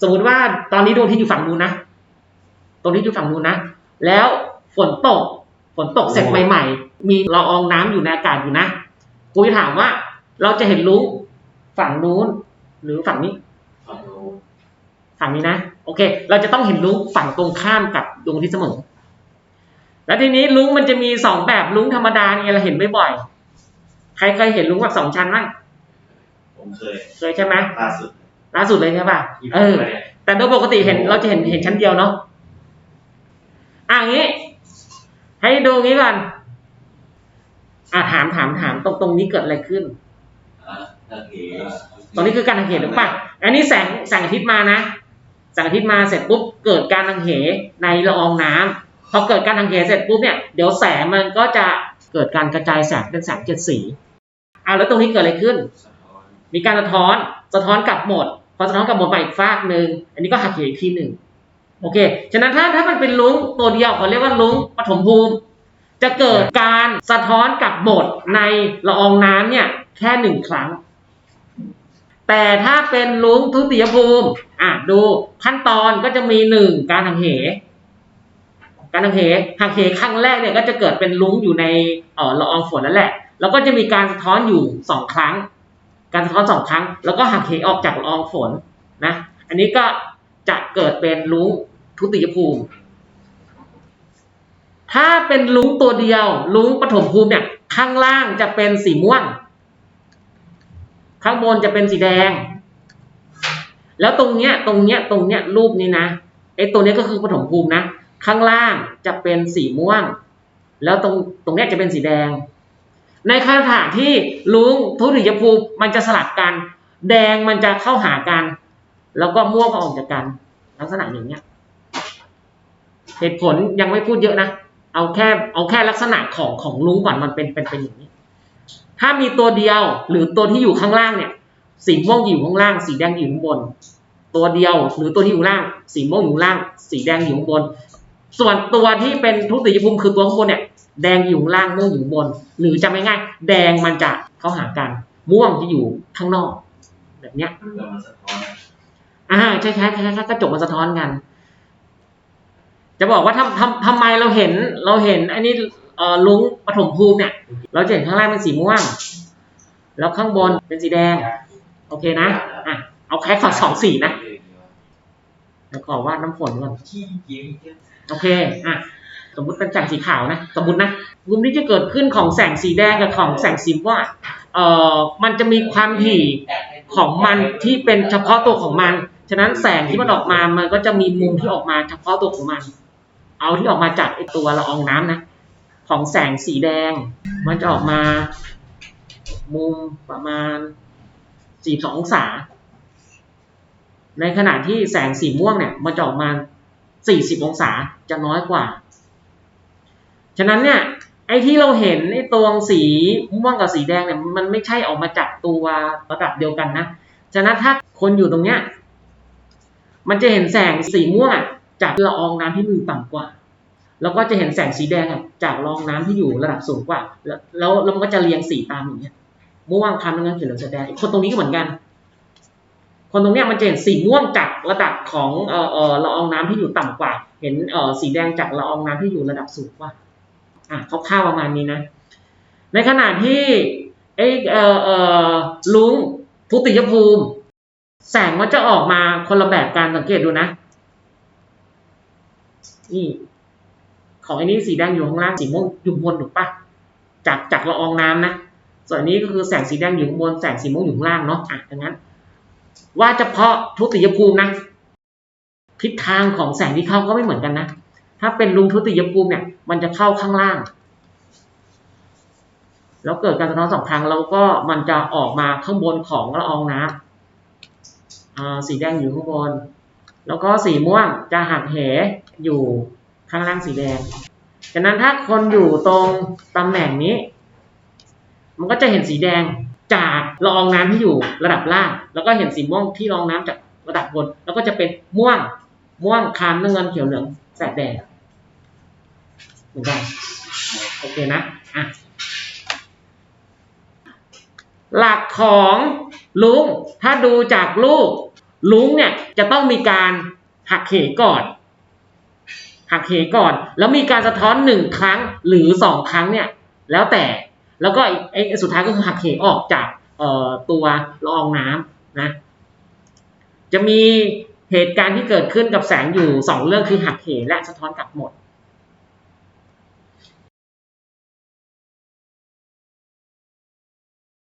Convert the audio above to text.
สมมุติว่าตอนนี้ดวงอาที่อยู่ฝั่งนู้นนะตรงนี้อยู่ฝั่งนู้นนะ แล้วฝนตก ฝนตกเสร็จใหม่ๆ มีละอองน้ำอยู่ในอากาศอยู่นะครูจะถามว่า เราจะเห็นลุงฝั่งนู้น หรือฝั่งนี้ ฝั่งนู้นฝั่งนี้นะ โอเค เราจะต้องเห็นลุงฝั่งตรงข้ามกับดวงอาที่เสมอ แล้วทีนี้ลุงมันจะมีสองแบบลุงธรรมดาเนี่ยเราเห็นไม่บ่อยๆ ใครเคยเห็นลุงแบบสองชั้นบ้างผมเคย เคยใช่ไหมล่าสุด ล่าสุดเลยใช่ป่ะที่ผมเออไปเนี่ยแต่โดยปกติเห็นเราจะเห็นเห็นชั้นเดียวเนาะอะอย่างนี้ ให้ดูงี้ก่อนอะถามถามถามตรงตรงนี้เกิดอะไรขึ้นอะโอเคตรงนี้คือการหักเหหรือเปล่าอันนี้แสงแสงอาทิตย์มานะแสงอาทิตย์มาเสร็จปุ๊บเกิดการหักเหในละอองน้ำพอเกิดการหักเหเสร็จปุ๊บเนี่ยเดี๋ยวแสงมันก็จะเกิดการกระจายแสงเป็นแสงเจ็ดสีอะแล้วตรงนี้เกิดอะไรขึ้นสะท้อนมีการสะท้อนสะท้อนกลับหมดพ อสะท้อนกลับหมดไปอีกฟากหนึ่งอันนี้ก็หักเหอีกทีหนึ่งโอเค ฉะนั้นถ้าถ้ามันเป็นลุงตัวเดียวเขาเรียกว่าลุงปฐมภูมิ จะเกิดการสะท้อนกับหมดในละอองน้ำเนี่ยแค่หนึ่งครั้ง แต่ถ้าเป็นลุงทุติยภูมิอะดูขั้นตอนก็จะมีหนึ่งการหักเห การหักเหหักเหครั้งแรกเนี่ยก็จะเกิดเป็นลุงอยู่ในออละอองฝนนั่นแหละ แล้วก็จะมีการสะท้อนอยู่สองครั้ง การสะท้อนสองครั้ง แล้วก็หักเหออกจากละอองฝนนะ อันนี้ก็จะเกิดเป็นลุ้งทุติยภูมิ ถ้าเป็นลุ้งตัวเดียวลุ้งปฐมภูมิเนี่ยข้างล่างจะเป็นสีม่วง ข้างบนจะเป็นสีแดง แล้วตรงเนี้ยตรงเนี้ยตรงเนี้ยรูปนี้นะไอ้ตัวนี้ก็คือปฐมภูมินะ ข้างล่างจะเป็นสีม่วง แล้วตรงตรงเนี้ยจะเป็นสีแดง ในขณะที่ลุงทุติยภูมิมันจะสลับกัน แดงมันจะเข้าหากัน แล้วก็ม่วงก็ออกจากกัน ลักษณะอย่างเนี้ยเหตุผลยังไม่พูดเยอะนะ เอาแค่เอาแค่ลักษณะของของลุงก่อนมันเป็นเป็นเป็นอย่างนี้ ถ้ามีตัวเดียวหรือตัวที่อยู่ข้างล่างเนี่ย สีม่วงอยู่ข้างล่าง สีแดงอยู่ข้างบน ตัวเดียวหรือตัวที่อยู่ล่าง สีม่วงอยู่ล่าง สีแดงอยู่ข้างบน ส่วนตัวที่เป็นทุติยภูมิคือตัวข้างบนเนี่ย แดงอยู่ข้างล่างม่วงอยู่ข้างบน หรือจะไม่ง่ายๆแดงมันจะเข้าหากันม่วงจะอยู่ข้างนอก แบบเนี้ยเพื่อมันสะท้อนอ่าใช่ใช่ใช่ใช่กระจกมันสะท้อนกัน จะบอกว่าทำทำทำไมเราเห็นเราเห็น อันนี้เอ่อลุงปฐมภูมิเนี่ย เราจะเห็นข้างล่างเป็นสีม่วง แล้วข้างบนเป็นสีแดง โอเคนะอะเอาแค่ขอสองสีนะเดี๋ยวขอวาดน้ำฝนก่อนขี้เกียจโอเค อะ สมมติเป็นแสงสีขาวนะ สมมตินะมุมที่จะเกิดขึ้นของแสงสีแดงกับของแสงสีม่วงอะเอ่อมันจะมีความถี่ของมันที่เป็นเฉพาะตัวของมัน ฉะนั้นแสงที่มันออกมา มันก็จะมีมุมที่ออกมาเฉพาะตัวของมัน เอาที่ออกมาจากไอตัวละอองน้ำนะ ของแสงสีแดง มันจะออกมา มุมประมาณ42องศา ในขณะที่แสงสีม่วงเนี่ย มันจะออกมา40องศาจะน้อยกว่า ฉะนั้นเนี่ยไอ้ที่เราเห็นไอ้ตัวสีม่วงกับสีแดงเนี่ยมันไม่ใช่ออกมาจากตัวระดับเดียวกันนะ ฉะนั้นถ้าคนอยู่ตรงเนี้ยมันจะเห็นแสงสีม่วงจากละอองน้ำที่อยู่ต่ำกว่า แล้วก็จะเห็นแสงสีแดงจากละอองน้ำที่อยู่ระดับสูงกว่า แล้วแล้วมันก็จะเรียงสีตามอย่างเงี้ยม่วงคำนั้นเขียวเหลืองแดงคนตรงนี้ก็เหมือนกัน คนตรงเนี้ยมันจะเห็นสีม่วงจากระดับของเอ่อเออละอองน้ำที่อยู่ต่ำกว่า เห็นเอ่อสีแดงจากละอองน้ำที่อยู่ระดับสูงกว่า อะคร่าวๆประมาณนี้นะ ในขณะที่ไอ้เอ่อเอ่อลุงทุติยภูมิ แสงมันจะออกมาคนละแบบการสังเกตดูนะนี่ของอันนี้สีแดงอยู่ข้างล่างสีม่วงอยู่บนถูกปะจากจากละอองน้ำนะส่วนนนี้ก็คือแสงสีแดงอยู่ข้างบนแสงสีม่วงอยู่ข้างล่างเนาะอะดังนั้น ว่าเฉพาะทุติยภูมินะทิศทางของแสงที่เข้าก็ไม่เหมือนกันนะ ถ้าเป็นลุงทุติยภูมิเนี่ย มันจะเข้าข้างล่าง แล้วเกิดการสะท้อนสองครั้งแล้วก็มันจะออกมาข้างบนของละอองน้ำอ่าสีแดงอยู่ข้างบน แล้วก็สีม่วงจะหักเหอยู่ข้างล่างสีแดงฉะนั้นถ้าคนอยู่ตรงตำแหน่งนี้ มันก็จะเห็นสีแดงจากละอองน้ำที่อยู่ระดับล่าง แล้วก็เห็นสีม่วงที่ละองน้ำจากระดับบน แล้วก็จะเป็นม่วงม่วงคามน้ำเงินเขียวเหลืองแสดแดง เหมือนกันโอเคนะอะหลักของลุงถ้าดูจากรูปลุงเนี่ยจะต้องมีการหักเหก่อน หักเหก่อน แล้วมีการสะท้อนหนึ่งครั้งหรือสองครั้งเนี่ย แล้วแต่แล้วก็ไอ้สุดท้ายก็คือหักเหออกจากเอ่อตัวละอองน้ำนะ จะมีเหตุการณ์ที่เกิดขึ้นกับแสงอยู่สองเรื่องคือหักเหและสะท้อนกลับหมด